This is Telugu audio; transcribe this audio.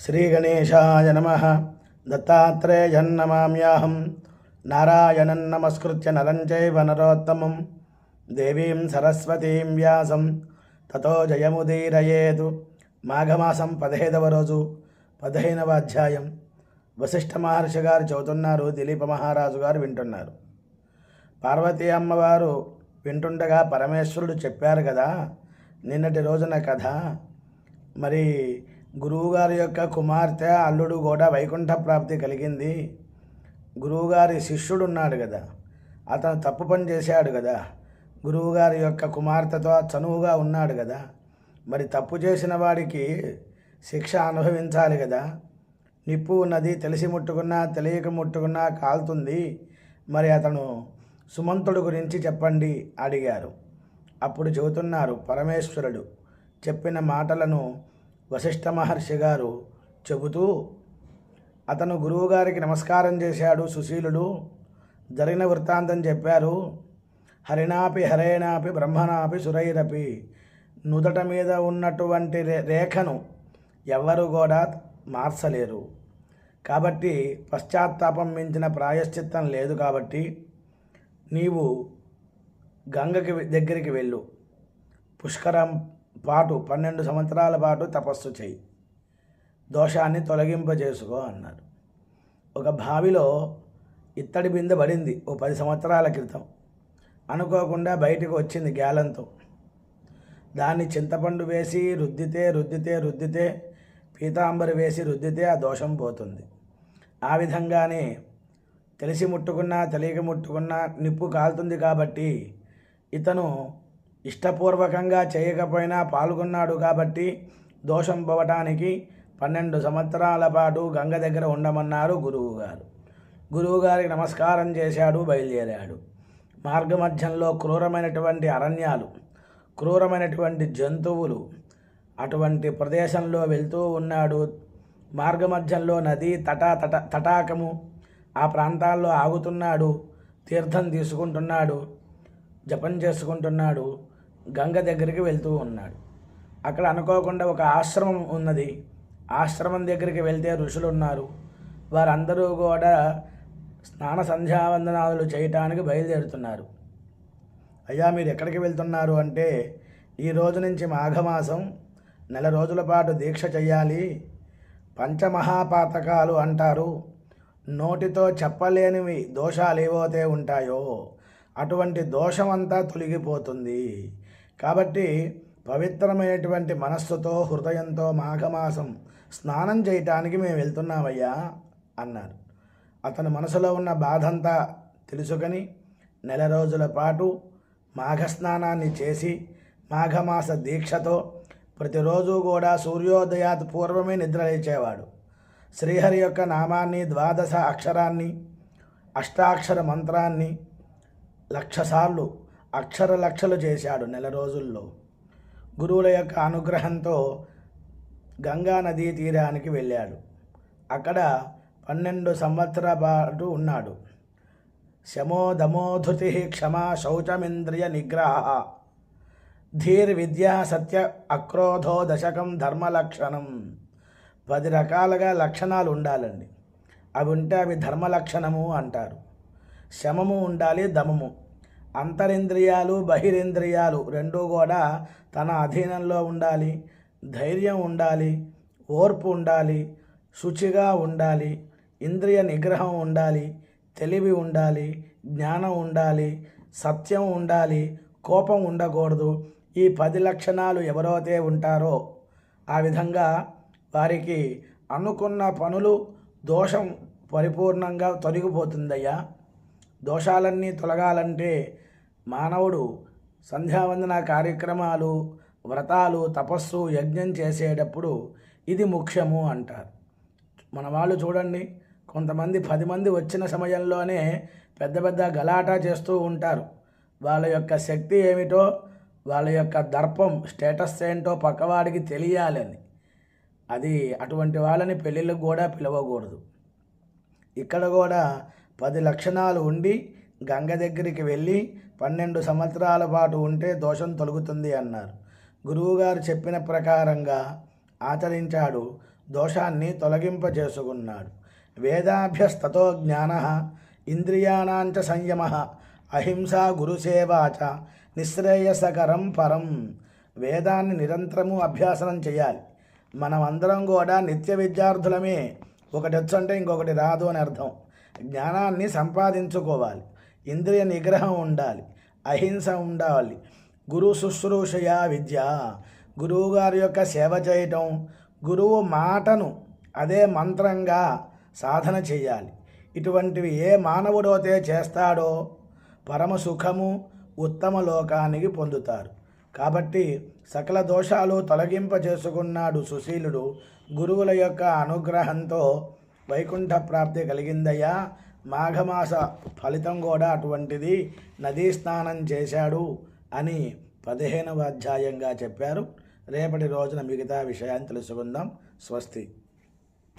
శ్రీగణేశాయ నమ. దత్తాత్రేయన్నమామ్యాహం. నారాయణం నమస్కృత్య నరం చైవ నరోత్తమం. దేవీం సరస్వతీం వ్యాసం. తతో జయముదీరయేదు మాఘమాసం పదహైదవ రోజు పదిహేనవ అధ్యాయం. వశిష్ఠ మహర్షి గారు చెబుతున్నారు దిలీప మహారాజు గారు వింటున్నారు. పార్వతీ అమ్మవారు వింటుండగా పరమేశ్వరుడు చెప్పారు కదా నిన్నటి రోజున కథ. మరి గురువుగారి యొక్క కుమార్తె అల్లుడు కూడా వైకుంఠ ప్రాప్తి కలిగింది. గురువుగారి శిష్యుడు ఉన్నాడు కదా అతను తప్పు పని చేశాడు కదా గురువుగారి యొక్క కుమార్తెతో చనువుగా ఉన్నాడు కదా మరి తప్పు చేసిన వాడికి శిక్ష అనుభవించాలి కదా నిప్పు ఉన్నది తెలిసి ముట్టుకున్నా తెలియక ముట్టుకున్నా కాలుతుంది. మరి అతను సుమంతుడు గురించి చెప్పండి అడిగారు. అప్పుడు చెబుతున్నారు పరమేశ్వరుడు చెప్పిన మాటలను వశిష్ఠ మహర్షి గారు చెబుతూ అతను గురువుగారికి నమస్కారం చేశాడు సుశీలుడు. జరిగిన వృత్తాంతం చెప్పారు. హరినాపి హరేణాపి బ్రహ్మనాపి సురైరపి. నుదట మీద ఉన్నటువంటి రే రేఖను ఎవరు కూడా మార్చలేరు. కాబట్టి పశ్చాత్తాపం మించిన ప్రాయశ్చిత్తం లేదు కాబట్టి నీవు గంగకి దగ్గరికి వెళ్ళు. పుష్కరం పాటు పన్నెండు సంవత్సరాల పాటు తపస్సు చేయి దోషాన్ని తొలగింపజేసుకో అన్నారు ఒక బావిలో ఇత్తడి బిందె పడింది ఓ పది సంవత్సరాల క్రితం. అనుకోకుండా బయటకు వచ్చింది గ్యాలంతో. దాన్ని చింతపండు వేసి రుద్దితే రుద్దితే రుద్దితే పీతాంబరి వేసి రుద్దితే ఆ దోషం పోతుంది. ఆ విధంగానే తెలిసి ముట్టుకున్నా తెలియక ముట్టుకున్నా నిప్పు కాలుతుంది కాబట్టి ఇతను ఇష్టపూర్వకంగా చేయకపోయినా పాల్గొన్నాడు కాబట్టి దోషం పోవటానికి పన్నెండు సంవత్సరాల పాటు గంగ దగ్గర ఉండమన్నారు గురువుగారు. గురువుగారికి నమస్కారం చేశాడు బయలుదేరాడు. మార్గమధ్యంలో క్రూరమైనటువంటి అరణ్యాలు క్రూరమైనటువంటి జంతువులు అటువంటి ప్రదేశంలో వెళ్తూ ఉన్నాడు. మార్గమధ్యంలో నది తటా తట తటాకము ఆ ప్రాంతాల్లో ఆగుతున్నాడు తీర్థం తీసుకుంటున్నాడు జపం చేసుకుంటున్నాడు. గంగ దగ్గరికి వెళ్తూ ఉన్నాడు. అక్కడ అనుకోకుండా ఒక ఆశ్రమం ఉన్నది. ఆశ్రమం దగ్గరికి వెళ్తే ఋషులు ఉన్నారు వారందరూ కూడా స్నాన సంధ్యావందనాలు చేయటానికి బయలుదేరుతున్నారు. అయ్యా మీరు ఎక్కడికి వెళ్తున్నారు అంటే ఈ రోజు నుంచి మాఘమాసం నెల రోజుల పాటు దీక్ష చేయాలి పంచమహాపాతకాలు అంటారు. నోటితో చెప్పలేనివి దోషాలు ఏవైతే ఉంటాయో అటువంటి దోషమంతా తొలగిపోతుంది. కాబట్టి పవిత్రమైనటువంటి మనస్సుతో హృదయంతో మాఘమాసం స్నానం చేయటానికి మేము వెళ్తున్నామయ్యా అన్నారు. అతని మనసులో ఉన్న బాధంతా తెలుసుకొని నెల రోజుల పాటు మాఘస్నానాన్ని చేసి మాఘమాస దీక్షతో ప్రతిరోజు కూడా సూర్యోదయాత్ పూర్వమే నిద్రలేచేవాడు. శ్రీహరి యొక్క నామాన్ని ద్వాదశ అక్షరాన్ని అష్టాక్షర మంత్రాన్ని లక్షసార్లు అక్షర లక్షలు చేశాడు నెల రోజుల్లో. గురువుల యొక్క అనుగ్రహంతో గంగా నదీ తీరానికి వెళ్ళాడు. అక్కడ పన్నెండు సంవత్సరాల పాటు ఉన్నాడు. శమో దమోధృతి క్షమా శౌచమింద్రియ నిగ్రహ. ధీర్ విద్యా సత్య అక్రోధో దశకం ధర్మలక్షణం పది రకాలుగా లక్షణాలు ఉండాలండి. అవి ఉంటే అవి ధర్మ లక్షణము అంటారు. శమము ఉండాలి దమము. అంతరింద్రియాలు బహిరింద్రియాలు రెండూ కూడా తన అధీనంలో ఉండాలి ధైర్యం ఉండాలి ఓర్పు ఉండాలి శుచిగా ఉండాలి ఇంద్రియ నిగ్రహం ఉండాలి తెలివి ఉండాలి జ్ఞానం ఉండాలి సత్యం ఉండాలి కోపం ఉండకూడదు. ఈ పది లక్షణాలు ఎవరైతే ఉంటారో ఆ విధంగా వారికి అనుకున్న పనులు దోషం పరిపూర్ణంగా తొలగిపోతుందయ్యా. దోషాలన్నీ తొలగాలంటే మానవుడు సంధ్యావందన కార్యక్రమాలు వ్రతాలు తపస్సు యజ్ఞం చేసేటప్పుడు ఇది ముఖ్యము అంటారు. మన వాళ్ళు చూడండి కొంతమంది పది మంది వచ్చిన సమయంలోనే పెద్ద పెద్ద గలాటా చేస్తూ ఉంటారు. వాళ్ళ యొక్క శక్తి ఏమిటో వాళ్ళ యొక్క దర్పం స్టేటస్ ఏంటో పక్కవాడికి తెలియాలని. అది అటువంటి వాళ్ళని పెళ్ళిళ్ళకు కూడా పిలవకూడదు. ఇక్కడ కూడా పది లక్షణాలు ఉండి గంగ దగ్గరికి వెళ్ళి పన్నెండు సంవత్సరాల పాటు ఉంటే దోషం తొలగుతుంది అన్నారు. గురువుగారు చెప్పిన ప్రకారంగా ఆచరించాడు దోషాన్ని తొలగింపజేసుకున్నాడు. వేదాభ్యస్తతో జ్ఞాన ఇంద్రియాణాంచ సంయమ అహింస గురుసేవాచ నిశ్రేయసకరం పరం. వేదాన్ని నిరంతరము అభ్యాసనం చేయాలి. మనమందరం కూడా నిత్య విద్యార్థులమే. ఒకటి వచ్చంటే ఇంకొకటి రాదు అని అర్థం. జ్ఞానాన్ని సంపాదించుకోవాలి. ఇంద్రియ నిగ్రహం ఉండాలి. అహింస ఉండాలి. గురు శుశ్రూషయ విద్య. గురువుగారి యొక్క సేవ చేయటం గురువు మాటను అదే మంత్రంగా సాధన చేయాలి. ఇటువంటివి ఏ మానవుడైతే చేస్తాడో పరమ సుఖము ఉత్తమ లోకానికి పొందుతారు. కాబట్టి సకల దోషాలు తొలగింప చేసుకున్నాడు సుశీలుడు. గురువుల యొక్క అనుగ్రహంతో వైకుంఠ ప్రాప్తి కలిగిందయ్యా. మాఘమాస ఫలితం కూడా అటువంటిది. నదీ స్నానం చేశాడు అని పదిహేనవ అధ్యాయంగా చెప్పారు. రేపటి రోజున మిగతా విషయాన్ని తెలుసుకుందాం. స్వస్తి.